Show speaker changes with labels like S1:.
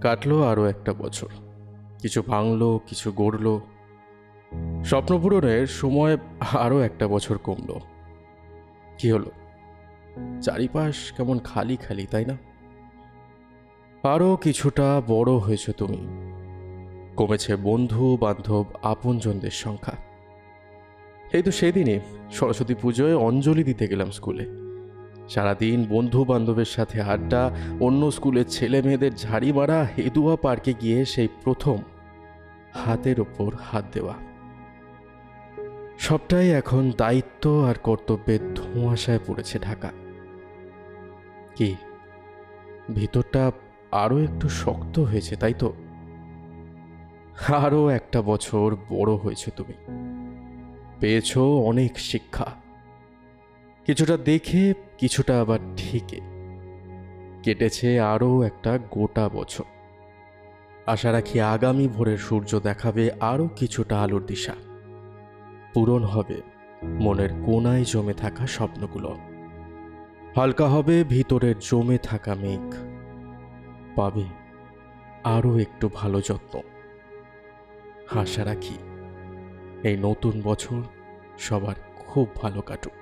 S1: কাটলো আরও একটা বছর। কিছু ভাঙলো, কিছু গড়লো। স্বপ্ন পূরণের সময় আরও একটা বছর কমলো। কি হলো? চারিপাশ কেমন খালি খালি, তাই না? আরও কিছুটা বড় হয়েছে তুমি। কমেছে বন্ধু, বান্ধব, আপনজনদের সংখ্যা। এই তো সেদিনই সরস্বতী পুজোয় অঞ্জলি দিতে গেলাম স্কুলে। সারাদিন বন্ধু বান্ধবের সাথে আড্ডা, অন্য স্কুলের ছেলে মেয়েদের ঝাড়ি মারা হেদুয়া পার্কে গিয়ে সেই প্রথম হাতের ওপর হাত দেওয়া। সবটাই এখন দায়িত্ব আর কর্তব্যের ধোঁয়াশায় পড়েছে ঢাকা। কি? ভিতরটা আরও একটু শক্ত হয়েছে, তাই তো? আরও একটা বছর বড় হয়েছে তুমি। পেয়েছ অনেক শিক্ষা। কিছুটা দেখে কিছুটা আবার ঠিকে কেটেছে আরও একটা গোটা বছর। আশা রাখি আগামী ভোরের সূর্য দেখাবে আরও কিছুটা আলোর দিশা। পূরণ হবে মনের কোনায় জমে থাকা স্বপ্নগুলো। হালকা হবে ভিতরের জমে থাকা মেঘ। পাবে আরও একটু ভালো যত্ন। আশা রাখি এই নতুন বছর সবার খুব ভালো কাটুক।